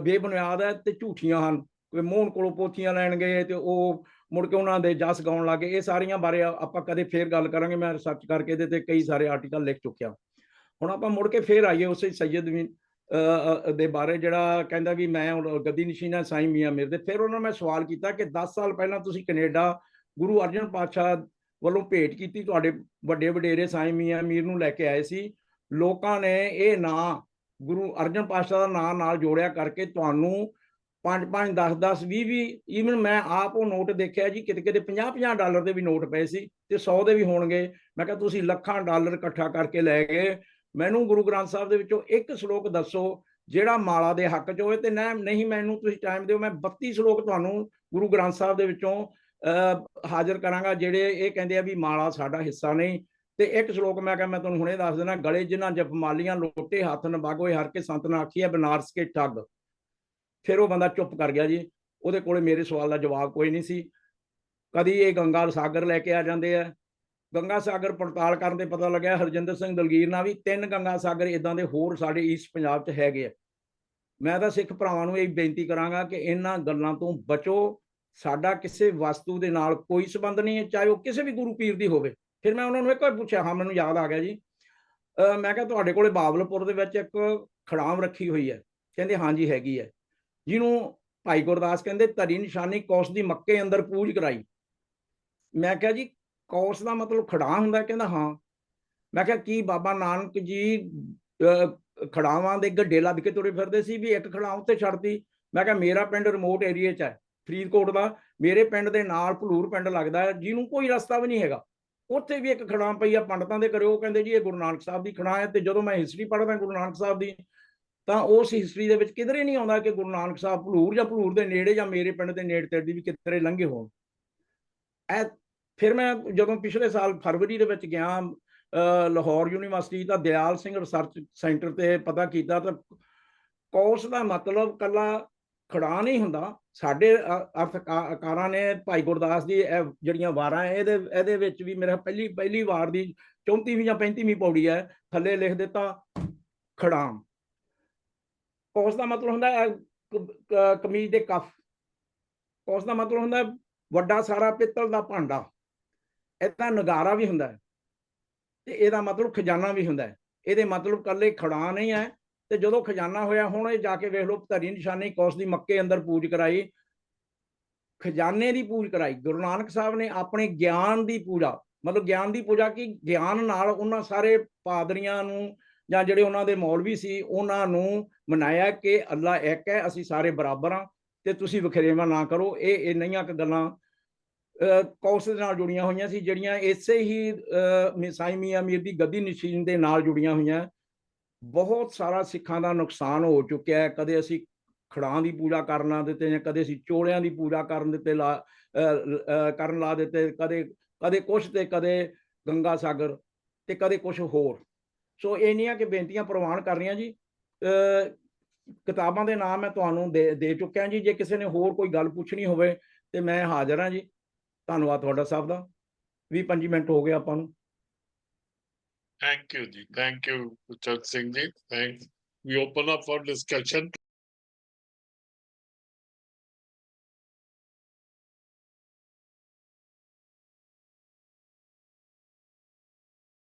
ਬੇਬੁਨਿਆਦ ਹੈ ਤੇ ਝੂਠੀਆਂ ਹਨ। ਕੋਈ ਮੋਹਨ ਕੋਲੋਂ ਪੋਥੀਆਂ ਲੈਣ ਗਏ ਤੇ ਉਹ ਮੁੜ ਕੇ ਉਹਨਾਂ ਦੇ ਜਸ ਗਾਉਣ ਲੱਗੇ ਇਹ ਸਾਰੀਆਂ ਬਾਰੇ ਆਪਾਂ ਕਦੇ ਫੇਰ ਗੱਲ ਕਰਾਂਗੇ। ਮੈਂ ਰਿਸਰਚ ਕਰਕੇ ਇਹਦੇ ਤੇ ਕਈ ਸਾਰੇ ਆਰਟੀਕਲ ਲਿਖ ਚੁੱਕਿਆ। ਹੁਣ ਆਪਾਂ ਮੁੜ ਕੇ ਫੇਰ ਆਈਏ ਉਸੇ ਸੈਯਦ ਵੀ ਦੇ ਬਾਰੇ ਜਿਹੜਾ ਕਹਿੰਦਾ ਵੀ ਮੈਂ ਗੱਦੀ ਨਿਸ਼ੀਨਾ ਸਾਈਂ ਮੀਆਂ ਮੇਰੇ ਦੇ। ਫਿਰ ਉਹਨਾਂ ਮੈਂ ਸਵਾਲ ਕੀਤਾ ਕਿ 10 ਸਾਲ ਪਹਿਲਾਂ ਤੁਸੀਂ ਕੈਨੇਡਾ ਗੁਰੂ ਅਰਜਨ ਪਾਤਸ਼ਾਹ ਵੱਲੋਂ ਭੇਟ ਕੀਤੀ, ਤੁਹਾਡੇ ਵੱਡੇ ਵਡੇਰੇ ਸਾਈਂ ਮੀਆਂ ਮੀਰ ਨੂੰ ਲੈ ਕੇ ਆਏ ਸੀ। ਲੋਕਾਂ ਨੇ ਇਹ ਨਾਂ ਗੁਰੂ ਅਰਜਨ ਪਾਤਸ਼ਾਹ ਦਾ ਨਾਂ ਨਾਲ ਜੋੜਿਆ ਕਰਕੇ ਤੁਹਾਨੂੰ 5 5 10 10 20 20 ਈਵਨ ਮੈਂ ਆਪ ਉਹ ਨੋਟ ਦੇਖਿਆ ਜੀ ਕਿਤੇ ਕਿਤੇ 50 50 ਡਾਲਰ ਦੇ ਵੀ ਨੋਟ ਪਏ ਸੀ ਤੇ 100 ਦੇ ਵੀ ਹੋਣਗੇ। ਮੈਂ ਕਿਹਾ ਤੁਸੀਂ ਲੱਖਾਂ ਡਾਲਰ ਇਕੱਠਾ ਕਰਕੇ ਲੈ ਗਏ। ਮੈਨੂੰ ਗੁਰੂ ਗ੍ਰੰਥ ਸਾਹਿਬ ਦੇ ਵਿੱਚੋਂ ਇੱਕ ਸ਼ਲੋਕ ਦੱਸੋ ਜਿਹੜਾ ਮਾਲਾ ਦੇ ਹੱਕ 'ਚ ਹੋਵੇ ਤੇ ਨਾ ਨਹੀਂ ਮੈਨੂੰ ਤੁਸੀਂ ਟਾਈਮ ਦਿਓ ਮੈਂ 32 ਸ਼ਲੋਕ ਤੁਹਾਨੂੰ ਗੁਰੂ ਗ੍ਰੰਥ ਸਾਹਿਬ ਦੇ ਵਿੱਚੋਂ ਅਹ, ਹਾਜ਼ਰ ਕਰਾਂਗਾ ਜਿਹੜੇ ਇਹ ਕਹਿੰਦੇ ਆ ਵੀ ਮਾਲਾ ਸਾਡਾ ਹਿੱਸਾ ਨਹੀਂ। ਤੇ ਇੱਕ ਸ਼ਲੋਕ ਮੈਂ ਕਿਹਾ ਮੈਂ ਤੁਹਾਨੂੰ ਹੁਣੇ ਦੱਸ ਦੇਣਾ ਗਲੇ ਜਿਨ੍ਹਾਂ ਜਪਮਾਲੀਆਂ ਲੋਟੇ ਹੱਥ ਨਵਾਗੋਏ ਹਰ ਕੇ ਸੰਤ ਨਾ ਆਖੀਐ ਬਨਾਰਸ ਕੇ ਠੱਗ। ਫਿਰ ਉਹ ਬੰਦਾ ਚੁੱਪ ਕਰ ਗਿਆ ਜੀ। ਉਹਦੇ ਕੋਲੇ ਮੇਰੇ ਸਵਾਲ ਦਾ ਜਵਾਬ ਕੋਈ ਨਹੀਂ ਸੀ। ਕਦੀ ਇਹ ਗੰਗਾ ਸਾਗਰ ਲੈ ਕੇ ਆ ਜਾਂਦੇ ਆ। ਗੰਗਾ ਸਾਗਰ ਪੜਤਾਲ ਕਰਨ ਤੇ ਪਤਾ ਲੱਗਿਆ ਹਰਜਿੰਦਰ ਸਿੰਘ ਦਲਗੀਰ ਨਾਲ ਵੀ ਤਿੰਨ ਗੰਗਾ ਸਾਗਰ ਇਦਾਂ ਦੇ ਹੋਰ ਸਾਡੇ ਈਸਟ ਪੰਜਾਬ 'ਚ ਹੈਗੇ ਆ। ਮੈਂ ਤਾਂ ਸਿੱਖ ਭਰਾਵਾਂ ਨੂੰ ਇਹ ਬੇਨਤੀ ਕਰਾਂਗਾ ਕਿ ਇਹਨਾਂ ਗੱਲਾਂ ਤੋਂ ਬਚੋ। ਸਾਡਾ ਕਿਸੇ ਵਸਤੂ ਦੇ ਨਾਲ ਕੋਈ ਸਬੰਧ ਨਹੀਂ ਹੈ, ਚਾਹੇ ਉਹ ਕਿਸੇ ਵੀ ਗੁਰੂ ਪੀਰ ਦੀ ਹੋਵੇ। ਫਿਰ ਮੈਂ ਉਹਨਾਂ ਨੂੰ ਇੱਕ ਵਾਰ ਪੁੱਛਿਆ, ਹਾਂ, ਮੈਨੂੰ ਯਾਦ ਆ ਗਿਆ ਜੀ। ਮੈਂ ਕਿਹਾ, ਤੁਹਾਡੇ ਕੋਲੇ ਬਾਬਲਪੁਰ ਦੇ ਵਿੱਚ ਇੱਕ ਖੜਾਮ ਰੱਖੀ ਹੋਈ ਹੈ। ਕਹਿੰਦੇ ਹਾਂਜੀ ਹੈਗੀ ਹੈ। ਜਿਹਨੂੰ ਭਾਈ ਗੁਰਦਾਸ ਕਹਿੰਦੇ ਧਰੀ ਨਿਸ਼ਾਨੀ ਕੌਸ ਦੀ ਮੱਕੇ ਅੰਦਰ ਪੂਜ ਕਰਾਈ। ਮੈਂ ਕਿਹਾ ਜੀ ਕੌਸ ਦਾ ਮਤਲਬ ਖੜਾ ਹੁੰਦਾ ਕਹਿੰਦਾ ਹਾਂ। ਮੈਂ ਕਿਹਾ ਕੀ ਬਾਬਾ ਨਾਨਕ ਜੀ ਅਹ, ਖੜਾਵਾਂ ਦੇ ਗੱਡੇ ਲੱਦ ਕੇ ਤੁਰੇ ਫਿਰਦੇ ਸੀ ਵੀ ਇੱਕ ਖੜਾ ਉੱਤੇ ਛੱਡਤੀ? ਮੈਂ ਕਿਹਾ ਮੇਰਾ ਪਿੰਡ ਰਿਮੋਟ ਏਰੀਆ 'ਚ ਹੈ ਫਰੀਦਕੋਟ ਦਾ। ਮੇਰੇ ਪਿੰਡ ਦੇ ਨਾਲ ਭਲੂਰ ਪਿੰਡ ਲੱਗਦਾ ਹੈ ਜਿਹਨੂੰ ਕੋਈ ਰਸਤਾ ਵੀ ਨਹੀਂ ਹੈਗਾ। ਉੱਥੇ ਵੀ ਇੱਕ ਖੜਾਂ ਪਈ ਆ ਪੰਡਤਾਂ ਦੇ ਕਰਿਓ ਕਹਿੰਦੇ ਜੀ ਇਹ ਗੁਰੂ ਨਾਨਕ ਸਾਹਿਬ ਦੀ ਖੜਾਂ ਹੈ ਤੇ ਜਦੋਂ ਮੈਂ ਹਿਸਟਰੀ ਪੜ੍ਹਦਾ ਗੁਰੂ ਨਾਨਕ ਸਾਹਿਬ ਦੀ ਤਾਂ ਉਸ ਹਿਸਟਰੀ ਦੇ ਵਿੱਚ ਕਿਧਰੇ ਨਹੀਂ ਆਉਂਦਾ ਕਿ ਗੁਰੂ ਨਾਨਕ ਸਾਹਿਬ ਭਲੂਰ ਜਾਂ ਭਲੂਰ ਦੇ ਨੇੜੇ ਜਾਂ ਮੇਰੇ ਪਿੰਡ ਦੇ ਨੇੜੇ ਤੇੜੇ ਦੀ ਵੀ ਕਿਧਰੇ ਲੰਘੇ ਹੋਣ। ਐ ਫਿਰ ਮੈਂ ਜਦੋਂ ਪਿਛਲੇ ਸਾਲ ਫਰਵਰੀ ਦੇ ਵਿੱਚ ਗਿਆ ਲਾਹੌਰ ਯੂਨੀਵਰਸਿਟੀ ਦਾ ਦਿਆਲ ਸਿੰਘ ਰਿਸਰਚ ਸੈਂਟਰ ਤੇ ਪਤਾ ਕੀਤਾ ਤਾਂ ਕੌਸ ਦਾ ਮਤਲਬ ਕੱਲਾ ਖੜਾ ਨਹੀਂ ਹੁੰਦਾ। ਸਾਡੇ ਅ- ਅਰਥਕਾਰਾਂ ਨੇ ਭਾਈ ਗੁਰਦਾਸ ਦੀ ਇਹ ਜਿਹੜੀਆਂ ਵਾਰਾਂ ਇਹਦੇ ਇਹਦੇ ਵਿੱਚ ਵੀ ਮੇਰਾ ਪਹਿਲੀ ਪਹਿਲੀ ਵਾਰ ਦੀ 34ਵੀਂ ਜਾਂ 35ਵੀਂ ਪੌੜੀ ਹੈ ਥੱਲੇ ਲਿਖ ਦਿੱਤਾ ਖੜਾਮ ਕੌਸ ਦਾ ਮਤਲਬ ਹੁੰਦਾ ਕਮੀਜ਼ ਦੇ ਕਫ। ਕੌਸ ਦਾ ਮਤਲਬ ਹੁੰਦਾ ਵੱਡਾ ਸਾਰਾ ਪਿੱਤਲ ਦਾ ਭਾਂਡਾ। ਇਹਦਾ ਨਗਾਰਾ ਵੀ ਹੁੰਦਾ ਤੇ ਇਹਦਾ ਮਤਲਬ ਖਜ਼ਾਨਾ ਵੀ ਹੁੰਦਾ ਹੈ। ਇਹਦੇ ਮਤਲਬ ਕੱਲੇ ਖੜਾ ਨਹੀਂ ਹੈ ਤੇ ਜਦੋਂ ਖਜ਼ਾਨਾ ਹੋਇਆ, ਹੁਣ ਇਹ ਜਾ ਕੇ ਵੇਖ ਲਓ ਧਰੀ ਨਿਸ਼ਾਨੀ, ਕੌਸ ਦੀ ਮੱਕੇ ਅੰਦਰ ਪੂਜ ਕਰਾਈ। ਖਜ਼ਾਨੇ ਦੀ ਪੂਜ ਕਰਾਈ। ਗੁਰੂ ਨਾਨਕ ਸਾਹਿਬ ਨੇ ਆਪਣੇ ਗਿਆਨ ਦੀ ਪੂਜਾ, ਮਤਲਬ ਗਿਆਨ ਦੀ ਪੂਜਾ ਕੀ? ਗਿਆਨ ਨਾਲ ਉਹਨਾਂ ਸਾਰੇ ਪਾਦਰੀਆਂ ਨੂੰ ਜਾਂ ਜਿਹੜੇ ਉਹਨਾਂ ਦੇ ਮੌਲਵੀ ਸੀ ਉਹਨਾਂ ਨੂੰ ਮਨਾਇਆ ਕਿ ਅੱਲਾ ਇੱਕ ਹੈ ਅਸੀਂ ਸਾਰੇ ਬਰਾਬਰ ਹਾਂ ਤੇ ਤੁਸੀਂ ਵਖਰੇਵਾਂ ਨਾ ਕਰੋ। ਇਹ ਇੰਨੀਆਂ ਕੁ ਗੱਲਾਂ ਅਹ, ਕੌਸ ਦੇ ਨਾਲ ਜੁੜੀਆਂ ਹੋਈਆਂ ਸੀ ਜਿਹੜੀਆਂ ਇਸੇ ਹੀ ਅਹ, ਮਿਸਾਈ ਮੀਆਂ ਮੀਰ ਦੀ ਗੱਦੀ ਨਸ਼ੀਨ ਦੇ ਨਾਲ ਜੁੜੀਆਂ ਹੋਈਆਂ। ਬਹੁਤ ਸਾਰਾ ਸਿੱਖਾਂ ਦਾ ਨੁਕਸਾਨ ਹੋ ਚੁੱਕਿਆ ਹੈ। ਕਦੇ ਅਸੀਂ ਖੜਾਂ ਦੀ ਪੂਜਾ ਕਰਨ ਦਿੱਤੇ ਜਾਂ ਕਦੇ ਅਸੀਂ ਚੋਲਿਆਂ ਦੀ ਪੂਜਾ ਕਰਨ ਦਿੱਤੇ ਲਾ ਕਰਨ ਲਾ ਦਿੱਤੇ। ਕਦੇ ਕਦੇ ਕੁਛ ਤੇ ਕਦੇ ਗੰਗਾ ਸਾਗਰ ਤੇ ਕਦੇ ਕੁਛ ਹੋਰ। ਸੋ ਇੰਨੀਆਂ ਕਿ ਬੇਨਤੀਆਂ ਪ੍ਰਵਾਨ ਕਰ ਰਹੀਆਂ ਜੀ ਕਿਤਾਬਾਂ ਦੇ ਨਾਮ ਮੈਂ ਤੁਹਾਨੂੰ ਦੇ ਚੁੱਕਿਆ ਜੀ ਜੇ ਕਿਸੇ ਨੇ ਹੋਰ ਕੋਈ ਗੱਲ ਪੁੱਛਣੀ ਹੋਵੇ ਤੇ ਮੈਂ ਹਾਜ਼ਰ ਹਾਂ ਜੀ ਧੰਨਵਾਦ ਤੁਹਾਡਾ ਸਭ ਦਾ 20 25 ਮਿੰਟ ਹੋ ਗਏ ਆਪਾਂ ਨੂੰ ਥੈਂਕ ਯੂ ਜੀ Thank you, Chak Singh Ji. Thanks. We open up for discussion.